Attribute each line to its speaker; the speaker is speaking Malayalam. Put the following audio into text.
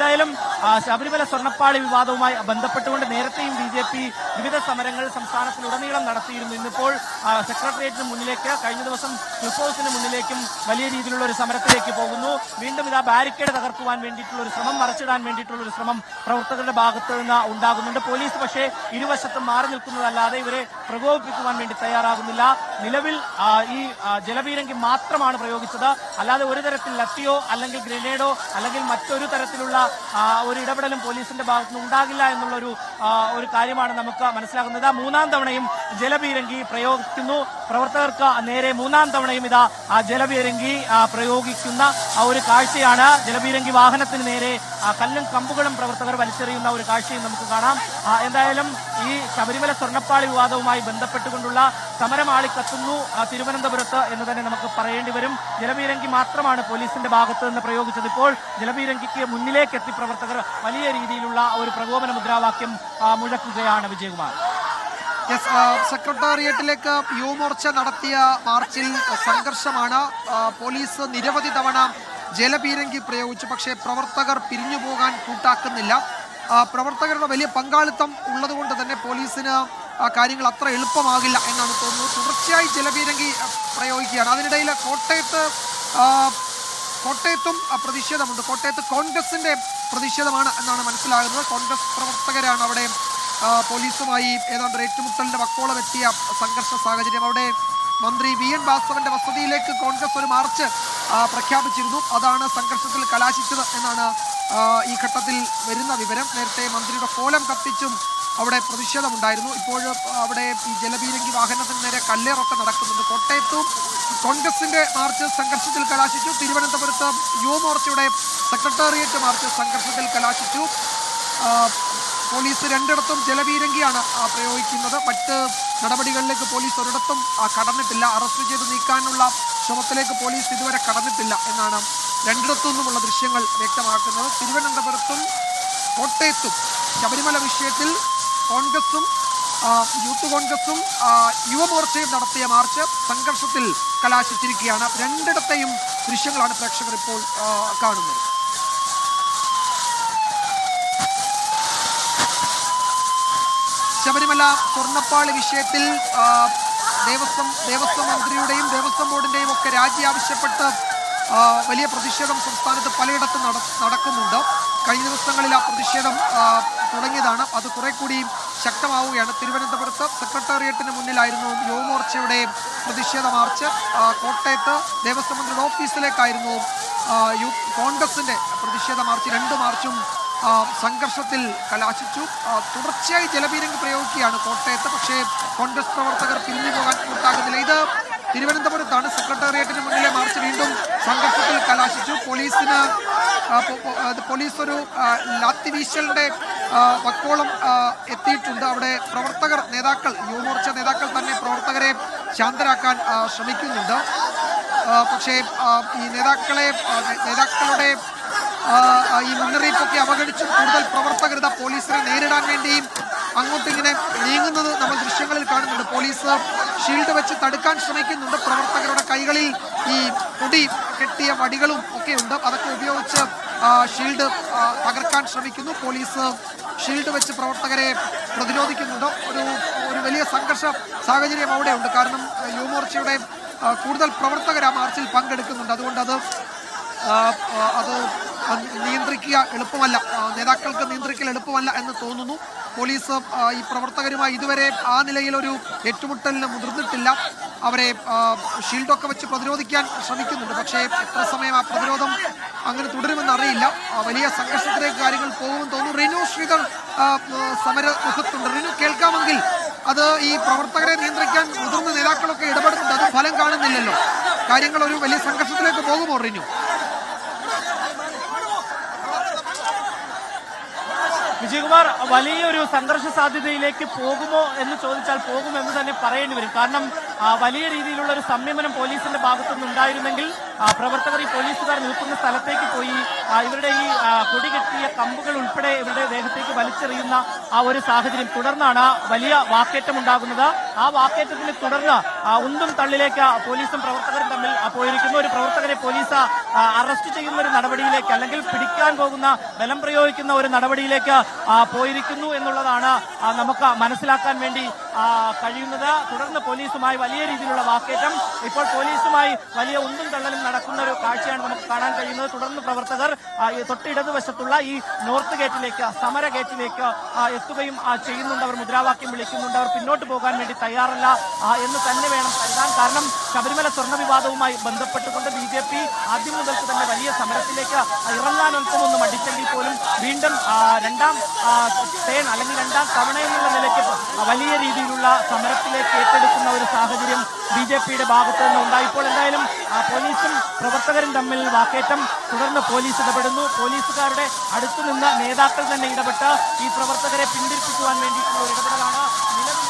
Speaker 1: എന്തായാലും ശബരിമല സ്വർണപ്പാളി വിവാദവുമായി ബന്ധപ്പെട്ടുകൊണ്ട് നേരത്തെയും ബി ജെ പി വിവിധ സമരങ്ങൾ സംസ്ഥാനത്തിലുടനീളം നടത്തിയിരുന്നു. ഇന്നിപ്പോൾ സെക്രട്ടേറിയറ്റിന് മുന്നിലേക്ക് കഴിഞ്ഞ ദിവസം ക്ലിഫ് ഹൗസിന് മുന്നിലേക്കും വലിയ രീതിയിലുള്ള ഒരു സമരത്തിലേക്ക് പോകുന്നു. വീണ്ടും ഇതാ ബാരിക്കേഡ് തകർക്കുവാൻ വേണ്ടിയിട്ടുള്ള ഒരു ശ്രമം മറച്ചിടാൻ വേണ്ടിയിട്ടുള്ള ഒരു ശ്രമം പ്രവർത്തകരുടെ ഭാഗത്ത് നിന്ന് ഉണ്ടാകുന്നുണ്ട്. പോലീസ് പക്ഷേ ഇരുവശത്തും മാറി നിൽക്കുന്നതല്ലാതെ ഇവരെ പ്രകോപിപ്പിക്കുവാൻ വേണ്ടി തയ്യാറാകുന്നില്ല. നിലവിൽ ഈ ജലപീരങ്കി മാത്രമാണ് പ്രയോഗിച്ചത്. അല്ലാതെ ഒരു തരത്തിൽ ലത്തിയോ അല്ലെങ്കിൽ ഗ്രനേഡോ അല്ലെങ്കിൽ മറ്റൊരു തരത്തിലുള്ള ഒരു ഇടപെടലും പോലീസിന്റെ ഭാഗത്തുനിന്ന് ഉണ്ടാകില്ല എന്നുള്ളൊരു ഒരു കാര്യമാണ് നമുക്ക് മനസ്സിലാകുന്നത്. മൂന്നാം തവണയും ജലപീരങ്കി പ്രയോഗിക്കുന്നു. പ്രവർത്തകർക്ക് നേരെ മൂന്നാം തവണയും ഇതാ ആ ജലപീരങ്കി പ്രയോഗിക്കുന്ന ആ ഒരു കാഴ്ചയാണ്. ജലപീരങ്കി വാഹനത്തിന് നേരെ കല്ലും കമ്പുകളും പ്രവർത്തകർ വലിച്ചെറിയുന്ന ഒരു കാഴ്ചയും നമുക്ക് കാണാം. എന്തായാലും ഈ ശബരിമല സ്വർണപ്പാളി വിവാദവുമായി ബന്ധപ്പെട്ടുകൊണ്ടുള്ള സമരം ആളിക്കത്തുന്നു ആ, തിരുവനന്തപുരത്ത് എന്ന് തന്നെ നമുക്ക് പറയേണ്ടി വരും. ജലപീരങ്കി മാത്രമാണ് പോലീസിന്റെ ഭാഗത്ത് നിന്ന് പ്രയോഗിച്ചത് ഇപ്പോൾ. ജലപീരങ്കിക്ക് മുന്നിലേക്ക് എത്തി പ്രവർത്തകർ വലിയ രീതിയിലുള്ള ഒരു പ്രകോപന മുദ്രാവാക്യം മുഴക്കുകയാണ് വിജയകുമാർ.
Speaker 2: യെസ് സെക്രട്ടേറിയറ്റിലേക്ക് യുവമോർച്ച നടത്തിയ മാർച്ചിൽ സംഘർഷമാണ്. പോലീസ് നിരവധി തവണ ജലപീരങ്കി പ്രയോഗിച്ചു പക്ഷേ പ്രവർത്തകർ പിരിഞ്ഞു പോകാൻ കൂട്ടാക്കുന്നില്ല. പ്രവർത്തകരുടെ വലിയ പങ്കാളിത്തം ഉള്ളതുകൊണ്ട് തന്നെ പോലീസിന് കാര്യങ്ങൾ അത്ര എളുപ്പമാകില്ല എന്നാണ് തോന്നുന്നത്. തുടർച്ചയായി ജലപീരങ്കി പ്രയോഗിക്കുകയാണ്. അതിനിടയിൽ കോട്ടയത്ത് കോട്ടയത്തും പ്രതിഷേധമുണ്ട്. കോട്ടയത്ത് കോൺഗ്രസിന്റെ പ്രതിഷേധമാണ് എന്നാണ് മനസ്സിലാകുന്നത്. കോൺഗ്രസ് പ്രവർത്തകരാണ് അവിടെ പോലീസുമായി ഏതാണ്ട് ഏറ്റുമുട്ടലിന്റെ വക്കോളം എത്തിയ സംഘർഷ സാഹചര്യം. അവിടെ മന്ത്രി വി എൻ വാസവന്റെ വസതിയിലേക്ക് കോൺഗ്രസ് ഒരു മാർച്ച് പ്രഖ്യാപിച്ചിരുന്നു. അതാണ് സംഘർഷത്തിൽ കലാശിച്ചത് എന്നാണ് ഈ ഘട്ടത്തിൽ വരുന്ന വിവരം. നേരത്തെ മന്ത്രിയുടെ കോലം കത്തിച്ചും അവിടെ പ്രതിഷേധമുണ്ടായിരുന്നു. ഇപ്പോൾ അവിടെ ഈ ജലപീരങ്കി വാഹനത്തിന് നേരെ കല്ലേറൊക്കെ നടക്കുന്നുണ്ട്. കോട്ടയത്തും കോൺഗ്രസിന്റെ മാർച്ച് സംഘർഷത്തിൽ കലാശിച്ചു. തിരുവനന്തപുരത്ത് യുവമോർച്ചയുടെ സെക്രട്ടേറിയറ്റ് മാർച്ച് സംഘർഷത്തിൽ കലാശിച്ചു. പോലീസ് രണ്ടിടത്തും ജലപീരങ്കിയാണ് പ്രയോഗിക്കുന്നത്. മറ്റ് നടപടികളിലേക്ക് പോലീസ് ഒരിടത്തും കടന്നിട്ടില്ല. അറസ്റ്റ് ചെയ്ത് നീക്കാനുള്ള ശ്രമത്തിലേക്ക് പോലീസ് ഇതുവരെ കടന്നിട്ടില്ല എന്നാണ് രണ്ടിടത്തു നിന്നുമുള്ള ദൃശ്യങ്ങൾ വ്യക്തമാക്കുന്നത്. തിരുവനന്തപുരത്തും കോട്ടയത്തും ശബരിമല വിഷയത്തിൽ കോൺഗ്രസും യൂത്ത് കോൺഗ്രസും യുവമോർച്ചയും നടത്തിയ മാർച്ച് സംഘർഷത്തിൽ കലാശിച്ചിരിക്കുകയാണ്. രണ്ടിടത്തെയും ദൃശ്യങ്ങളാണ് പ്രേക്ഷകർ ഇപ്പോൾ കാണുന്നത്. ശബരിമല സ്വർണപ്പാളി വിഷയത്തിൽ ദേവസ്വം ദേവസ്വം മന്ത്രിയുടെയും ദേവസ്വം ബോർഡിന്റെയും ഒക്കെ രാജി ആവശ്യപ്പെട്ട് വലിയ പ്രതിഷേധം സംസ്ഥാനത്ത് പലയിടത്തും നടക്കുന്നുണ്ട്. കഴിഞ്ഞ ദിവസങ്ങളിൽ ആ പ്രതിഷേധം തുടങ്ങിയതാണ്. അത് കുറെ കൂടി ശക്തമാവുകയാണ്. തിരുവനന്തപുരത്ത് സെക്രട്ടേറിയറ്റിന് മുന്നിലായിരുന്നു യുവമോർച്ചയുടെ പ്രതിഷേധ മാർച്ച്. കോട്ടയത്ത് ദേവസ്വം മന്ത്രിയുടെ ഓഫീസിലേക്കായിരുന്നു യു കോൺഗ്രസിന്റെ പ്രതിഷേധ മാർച്ച്. രണ്ട് മാർച്ചും സംഘർഷത്തിൽ കലാശിച്ചു. തുടർച്ചയായി ജലപീരങ്കി പ്രയോഗിക്കുകയാണ് കോട്ടയത്ത്. പക്ഷേ കോൺഗ്രസ് പ്രവർത്തകർ പിരിഞ്ഞു പോകാൻ കൂട്ടാകുന്നില്ല ഇത് തിരുവനന്തപുരത്താണ് സെക്രട്ടേറിയറ്റിന് മുന്നിലെ മാർച്ച് വീണ്ടും സംഘർഷത്തിൽ കലാശിച്ചു. പോലീസിന് പോലീസ് ഒരു ലാത്തി വീശലിന്റെ പക്കോളം എത്തിയിട്ടുണ്ട്. അവിടെ പ്രവർത്തകർ നേതാക്കൾ യുവമോർച്ച നേതാക്കൾ തന്നെ പ്രവർത്തകരെ ശാന്തരാക്കാൻ ശ്രമിക്കുന്നുണ്ട്. പക്ഷേ ഈ നേതാക്കളെ നേതാക്കളുടെ ഈ മുന്നറിയിപ്പൊക്കെ അവഗണിച്ചു കൂടുതൽ പ്രവർത്തകരുത പോലീസിനെ നേരിടാൻ വേണ്ടിയും അങ്ങോട്ടിങ്ങനെ നീങ്ങുന്നത് നമ്മൾ ദൃശ്യങ്ങളിൽ കാണുന്നുണ്ട്. പോലീസ് ഷീൽഡ് വെച്ച് തടുക്കാൻ ശ്രമിക്കുന്നുണ്ട്. പ്രവർത്തകരുടെ കൈകളിൽ ഈ പൊടി കെട്ടിയ വടികളും ഒക്കെ ഉണ്ട്. അതൊക്കെ ഉപയോഗിച്ച് ഷീൽഡ് തകർക്കാൻ ശ്രമിക്കുന്നു. പോലീസ് ഷീൽഡ് വെച്ച് പ്രവർത്തകരെ പ്രതിരോധിക്കുന്നുണ്ട്. ഒരു ഒരു വലിയ സംഘർഷ സാഹചര്യം അവിടെ ഉണ്ട്. കാരണം യുവമോർച്ചയുടെ കൂടുതൽ പ്രവർത്തകർ ആ മാർച്ചിൽ പങ്കെടുക്കുന്നുണ്ട്. അതുകൊണ്ട് അത് അത് നിയന്ത്രിക്കുക എളുപ്പമല്ല. നേതാക്കൾക്ക് നിയന്ത്രിക്കൽ എളുപ്പമല്ല എന്ന് തോന്നുന്നു. പോലീസ് ഈ പ്രവർത്തകരുമായി ഇതുവരെ ആ നിലയിൽ ഒരു ഏറ്റുമുട്ടലിന് മുതിർന്നിട്ടില്ല. അവരെ ഷീൽഡൊക്കെ വെച്ച് പ്രതിരോധിക്കാൻ ശ്രമിക്കുന്നുണ്ട്. പക്ഷേ എത്ര സമയം ആ പ്രതിരോധം അങ്ങനെ തുടരുമെന്ന് അറിയില്ല. വലിയ സംഘർഷത്തിലേക്ക് കാര്യങ്ങൾ പോകുമെന്ന് തോന്നുന്നു. റിനു ശ്രീധർ സമര മുഖത്തുണ്ട് റിനു കേൾക്കാമെങ്കിൽ അത് ഈ പ്രവർത്തകരെ നിയന്ത്രിക്കാൻ മുതിർന്ന നേതാക്കളൊക്കെ ഇടപെടുന്നുണ്ട്. അത് ഫലം കാണുന്നില്ലല്ലോ. കാര്യങ്ങൾ ഒരു വലിയ സംഘർഷത്തിലേക്ക് പോകുമോ റിനു?
Speaker 1: വിജയകുമാർ വലിയൊരു സംഘർഷ സാധ്യതയിലേക്ക് പോകുമോ എന്ന് ചോദിച്ചാൽ പോകുമെന്ന് തന്നെ പറയേണ്ടി വരും. കാരണം വലിയ രീതിയിലുള്ള ഒരു സംയമനം പോലീസിന്റെ ഭാഗത്തുനിന്ന് ഉണ്ടായിരുന്നെങ്കിൽ ആ, പ്രവർത്തകർ ഈ പോലീസുകാർ നിൽക്കുന്ന സ്ഥലത്തേക്ക് പോയി ഇവരുടെ ഈ കൊടി കെട്ടിയ കമ്പുകൾ ഉൾപ്പെടെ ഇവരുടെ ദേഹത്തേക്ക് വലിച്ചെറിയുന്ന ആ ഒരു സാഹചര്യം തുടർന്നാണ് വലിയ വാക്കേറ്റം ഉണ്ടാകുന്നത്. ആ വാക്കേറ്റത്തിന് തുടർന്ന് ഉന്തും തള്ളിലേക്ക് പോലീസും പ്രവർത്തകരും തമ്മിൽ പോയിരിക്കുന്നു. ഒരു പ്രവർത്തകരെ പോലീസ് അറസ്റ്റ് ചെയ്യുന്ന ഒരു നടപടിയിലേക്ക് അല്ലെങ്കിൽ പിടിക്കാൻ പോകുന്ന ബലം പ്രയോഗിക്കുന്ന ഒരു നടപടിയിലേക്ക് പോയിരിക്കുന്നു എന്നുള്ളതാണ് നമുക്ക് മനസ്സിലാക്കാൻ വേണ്ടി കഴിയുന്നത്. തുടർന്ന് പോലീസുമായി വലിയ രീതിയിലുള്ള വാക്കേറ്റം. ഇപ്പോൾ പോലീസുമായി വലിയ ഉന്തും തള്ളലും നടക്കുന്ന ഒരു കാഴ്ചയാണ് നമുക്ക് കാണാൻ കഴിയുന്നത്. തുടർന്ന് പ്രവർത്തകർ തൊട്ടിടതുവശത്തുള്ള ഈ നോർത്ത് ഗേറ്റിലേക്ക് സമര ഗേറ്റിലേക്ക് എത്തുകയും ചെയ്യുന്നുണ്ട്. അവർ മുദ്രാവാക്യം വിളിക്കുന്നുണ്ട്. അവർ പിന്നോട്ട് പോകാൻ വേണ്ടി തയ്യാറല്ല എന്ന് തന്നെ വേണം കരുതാൻ. കാരണം ശബരിമല സ്വർണ വിവാദവുമായി ബന്ധപ്പെട്ടുകൊണ്ട് ബി ജെ പി ആദ്യം മുതൽക്ക് തന്നെ വലിയ സമരത്തിലേക്ക് ഇറങ്ങാൻ മടിച്ചെങ്കിൽ പോലും വീണ്ടും രണ്ടാം ടേൺ അല്ലെങ്കിൽ രണ്ടാം തവണ എന്നുള്ള നിലയ്ക്ക് വലിയ രീതിയിലുള്ള സമരത്തിലേക്ക് ഏറ്റെടുക്കുന്ന ഒരു സാഹചര്യം ബി ജെ പിയുടെ ഭാഗത്തു നിന്ന് ഉണ്ടായിപ്പോൾ എന്തായാലും പോലീസും പ്രവർത്തകരും തമ്മിൽ വാക്കേറ്റം തുടർന്ന് പോലീസ് ഇടപെടുന്നു. പോലീസുകാരുടെ അടുത്തു നിന്ന് നേതാക്കൾ തന്നെ ഇടപെട്ട് ഈ പ്രവർത്തകരെ പിന്തിരിപ്പിക്കുവാൻ വേണ്ടിയിട്ടുള്ള ഒരു ഇടപെടലാണ്. നിലവിൽ